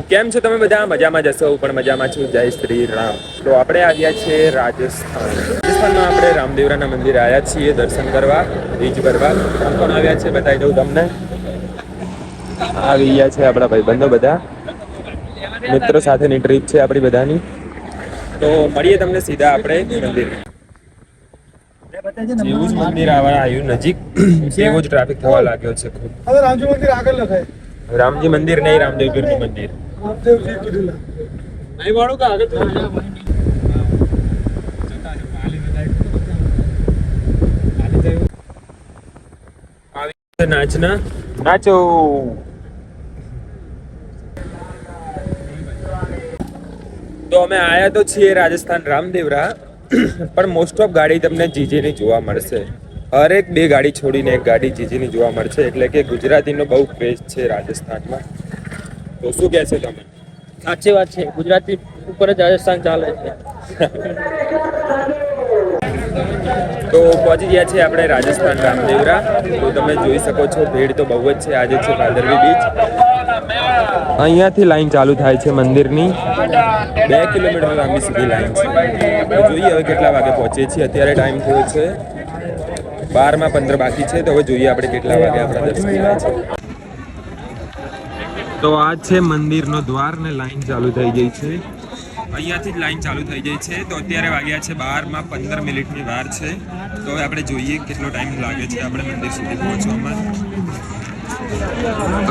કેમ છો તમે બધા? મજામાં જશો હું પણ મજામાં છું. જય શ્રી રામ. તો આપણે આવ્યા છીએ રાજસ્થાન. રાજસ્થાનમાં આપણે રામદેવરાના મંદિરે આવ્યા છીએ. દર્શન કરવા બીજ કરવા. કોણ કોણ આવ્યા છે બતાવી દઉં તમને? આવી ગયા છે આપણા ભાઈબંધો બધા. મિત્રો સાથેની ટ્રીપ છે આપણી બધાની. તો મળીએ તમને સીધા આપણે મંદિર. જેવું જ મંદિર આવવા આવ્યું નજીક તેવો જ ટ્રાફિક થવા લાગ્યો છે ખૂબ. હવે રામજી મંદિર આગળ લખાય. રામજી મંદિર નહીં રામદેવપીરનું મંદિર. તો અમે આયા તો છીએ રાજસ્થાન રામદેવરા, પણ મોસ્ટ ઓફ ગાડી તમને જીજીની જોવા મળશે. હરેક બે ગાડી છોડીને એક ગાડી જીજીની જોવા મળશે, એટલે કે ગુજરાતીનો બહુ ક્રેઝ છે રાજસ્થાનમાં. તો શું કહેશો તમે? સાચી વાત છે. ગુજરાતી ઉપર જ રાજસ્થાન ચાલે છે. તો પહોંચી ગયા છે આપણે રાજસ્થાન રામદેવરા. તો તમે જોઈ શકો છો ભીડ તો બહુ જ છે. આજે છે ભાદરવી બીચ અહીંયાથી લાઈન ચાલુ થાય છે મંદિરની. બે કિલોમીટર લાંબી સુધી લાઈન છે. જોઈએ હવે કેટલા વાગે પહોંચીએ છીએ. અત્યારે ટાઈમ થયો છે બારમાં પંદર બાકી છે. તો હવે જોઈએ આપણે કેટલા વાગે આપણા દર્શન થાય છે. તો આ છે મંદિરનો દ્વાર ને લાઈન ચાલુ થઈ ગઈ છે. અહીંયાથી જ લાઈન ચાલુ થઈ ગઈ છે. તો અત્યારે વાગ્યા છે બારમાં પંદર મિનિટની વાર છે. તો આપણે જોઈએ કેટલો ટાઈમ લાગે છે આપણે મંદિર સુધી પહોંચવામાં.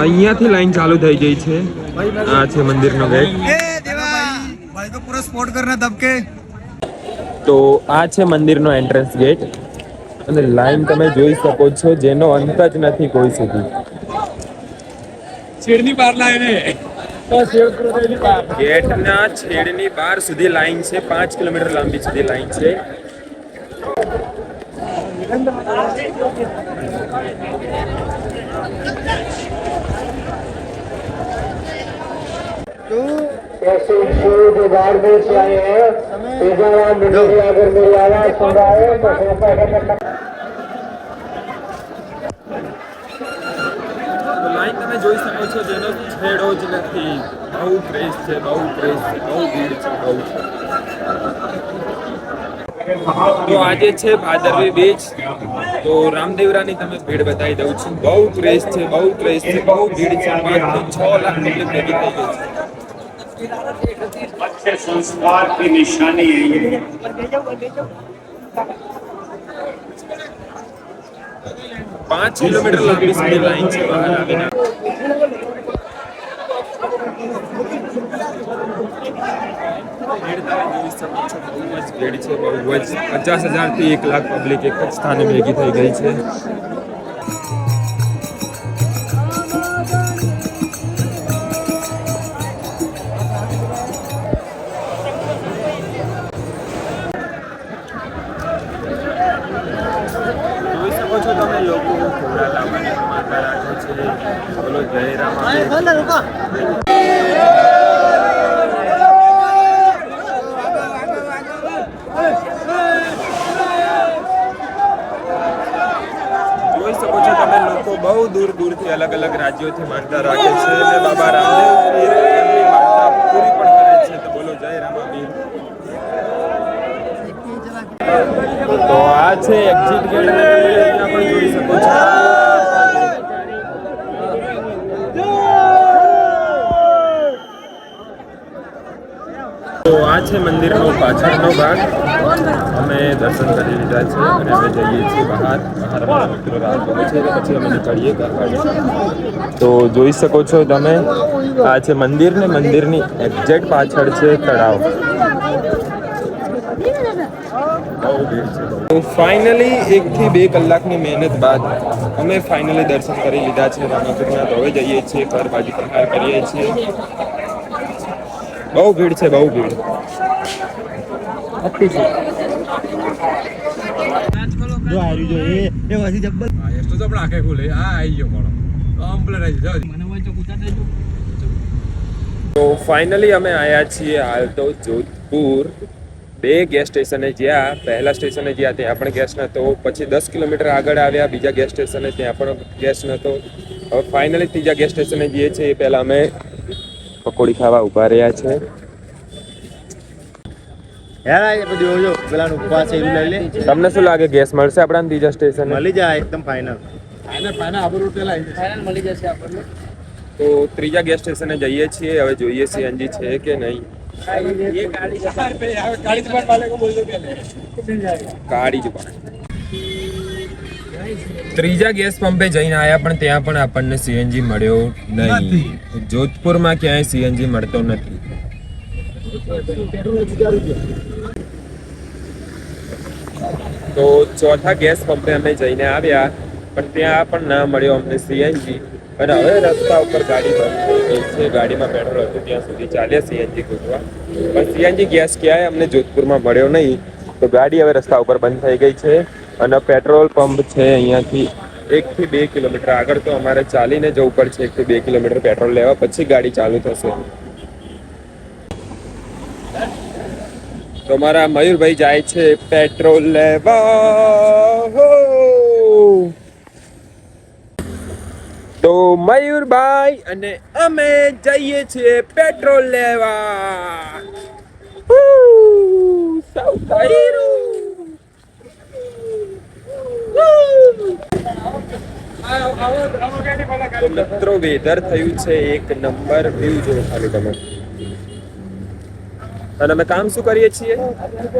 અહીંયાથી લાઈન ચાલુ થઈ ગઈ છે. આ છે મંદિરનો ગેટ. ભાઈ તો પૂરો સ્પોર્ટ કરના ધબકે. તો આ છે મંદિરનો એન્ટ્રન્સ ગેટ અને લાઈન તમે જોઈ શકો છો જેનો અંત જ નથી કોઈ સુધી. છેડની બહાર લાવે ને તો શેડ કૃતની બહાર ગેટના છેડની બાર સુધી લાઈન છે પાંચ કિલોમીટર લાંબી સુધી લાઈન છે ऐसे जो जो बाहर से आए हैं तेजाराम मंदिर अगर मेरी आवाज सुन रहा है तो તમે જોઈ શકો છો જેનો છેડો જ નથી બહુ ક્રેઝ છે બહુ ક્રેઝ છે બહુ ભીડ છે બહુ તો આજે છે ભાદરવી બીચ તો રામદેવરાની તમે ભીડ બતાવી દઉં છું બહુ ક્રેઝ છે બહુ ક્રેઝ છે બહુ ભીડ છે પાંચથી છ લાખ પબ્લિક ભેગી થઈ ગઈ છે अच्छे संस्कार की निशानी है ये પાંચ કિલોમીટર લાંબી સુધી લાઈન છે બહાર આવીને ભીડ છો બહુ જ. પચાસ હજારથી એક લાખ પબ્લિક એક જ સ્થાને ભેગી થઈ ગઈ છે. જોઈ શકો છો તમે લોકો ઘોડા લાવવાની માતા રાખે છે. બોલો જય રામ જોઈ શકો છો તમે લોકો બહુ દૂર અલગ અલગ રાજ્યોથી માનતા રાખે છે અને બાબા રામદેવ પૂરી પણ કરે છે. તો બોલો, જય રામાબીર તો આ છે એક્ઝિટ ગેટ પણ જોઈ શકો છો. તો આ છે મંદિરનો પાછળનો ભાગ. અમે દર્શન કરી લીધા છે અને અમે જઈએ છીએ બહાર. બહાર અમારા મિત્રો છે પછી અમે નીકળીએ ઘર તો જોઈ શકો છો તમે, આ છે મંદિર ને મંદિરની એક્ઝેક્ટ પાછળ છે તળાવ. તો ફાઇનલી એકથી બે કલાકની મહેનત બાદ અમે ફાઇનલી દર્શન કરી લીધા છે રામાપીરના. તો હવે જઈએ છીએ ઘર બાજુ પ્રહાર કરીએ છીએ. બહુ ભીડ છે, બહુ ભીડ. જો આવી હા આવી ગયો કોળો કમ્પ્લેટ આવી તો ફાઇનલી અમે આવ્યા છીએ હાલ તો જોધપુર. બે ગેસ સ્ટેશને જ્યાં પહેલા સ્ટેશને જ્યાં ત્યાં પણ ગેસ નહોતો પછી દસ કિલોમીટર આગળ આવ્યા બીજા ગેસ સ્ટેશને ત્યાં પણ ગેસ નહોતો હવે ફાઇનલી ત્રીજા ગેસ સ્ટેશને જઈએ છીએ. એ પહેલાં અમે પકોડી ખાવા ઊભા રહ્યા છીએ તમને શું લાગે ગેસ મળશે આપણા બીજા સ્ટેશન? મળી જાય એકદમ ફાઇનલ ફાઇનલ મળી જશે આપણને. તો ત્રીજા ગેસ સ્ટેશને જઈએ છીએ. હવે જોઈએ સીએનજી છે કે નહીં. ત્રીજા ગેસ પંપે જઈને આવ્યા પણ ત્યાં પણ આપણને સીએનજી મળ્યો નહીં. જોધપુરમાં ક્યાંય સીએનજી મળતો નથી. તો ચોથા ગેસ પંપે અમે જઈને આવ્યા, પણ ત્યાં પણ ના મળ્યો અમને સીએનજી અને હવે રસ્તા ઉપર ગાડી બંધ થઈ છે. ગાડીમાં પેટ્રોલ હતું, ત્યાં સુધી ચાલ્યા સીએનજી ગોતવા પણ સીએનજી ગેસ ક્યાંય અમને જોધપુરમાં મળ્યો નહીં. તો ગાડી હવે રસ્તા ઉપર બંધ થઈ ગઈ છે. અને પેટ્રોલ પંપ છે અહીંયાથી એકથી બે કિલોમીટર આગળ. તો અમારે ચાલીને જવું પડશે. એકથી બે કિલોમીટર પેટ્રોલ લેવા. પછી ગાડી ચાલુ થશે. તો મારા મયુરભાઈ જાય છે પેટ્રોલ લેવા. તો મયુરભાઈ અને અમે જઈએ છીએ પેટ્રોલ લેવા. તો મિત્રો વેધર થયું છે એક નંબર વ્યૂ જો ખાલી તમે અને અમે કામ શું કરીએ છીએ?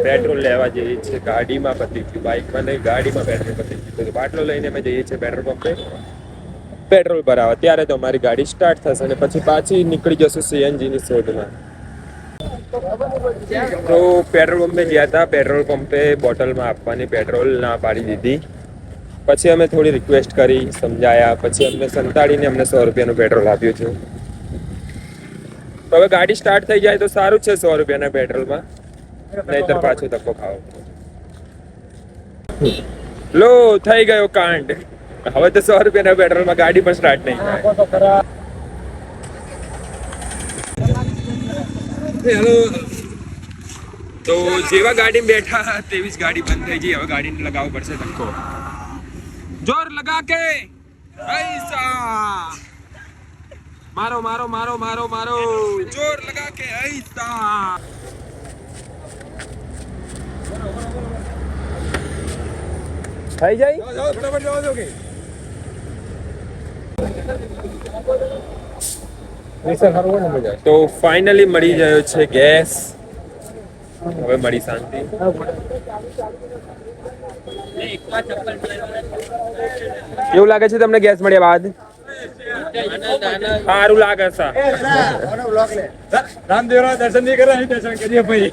પેટ્રોલ લેવા જઈએ છીએ, ગાડીમાં પતી ગયું, બાઇકમાં નહીં, ગાડીમાં પેટ્રોલ પતી ગયું. તો બાટલો લઈને અમે જઈએ છીએ પેટ્રોલ પંપે. પેટ્રોલ ભરાવા. ત્યારે તો અમારી ગાડી સ્ટાર્ટ થશે અને પછી પાછી નીકળી જશું સીએનજીની શોધમાં. તો પેટ્રોલ પંપે ગયા હતા. પેટ્રોલ પંપે બોટલમાં આપવાની પેટ્રોલ ના પાડી દીધી. પછી અમે થોડી રિક્વેસ્ટ કરી, સમજાયા. પછી અમને સંતાડીને અમને સો રૂપિયાનું પેટ્રોલ આપ્યું છે. તો હવે ગાડી સ્ટાર્ટ થઈ જાય તો સારું છે સો રૂપિયાના પેટ્રોલમાં નહીતર પાછો ધક્કો ખાવો. લો થઈ ગયો કાંડ. હવે તો સો રૂપિયાના પેટ્રોલમાં ગાડી પણ સ્ટાર્ટ નહીં થાય. તો જેવા ગાડી બેઠા તેવી જ ગાડી બંધ થઈ ગઈ. હવે ગાડીને લગાવવો પડશે ધક્કો. જોર લગા કે ऐसा મારો મારો મારો મારો મારો. જોર લગા કે ऐसा થઈ જાય? તો ફાઇનલી મળી ગયો છે ગેસ. હવે મળી શાંતિ. એવું લાગે છે તમને ગેસ મળ્યા બાદ? સારું લાગે છે. રામદેવરા દર્શન નહીં કરે દર્શન કરીએ ભાઈ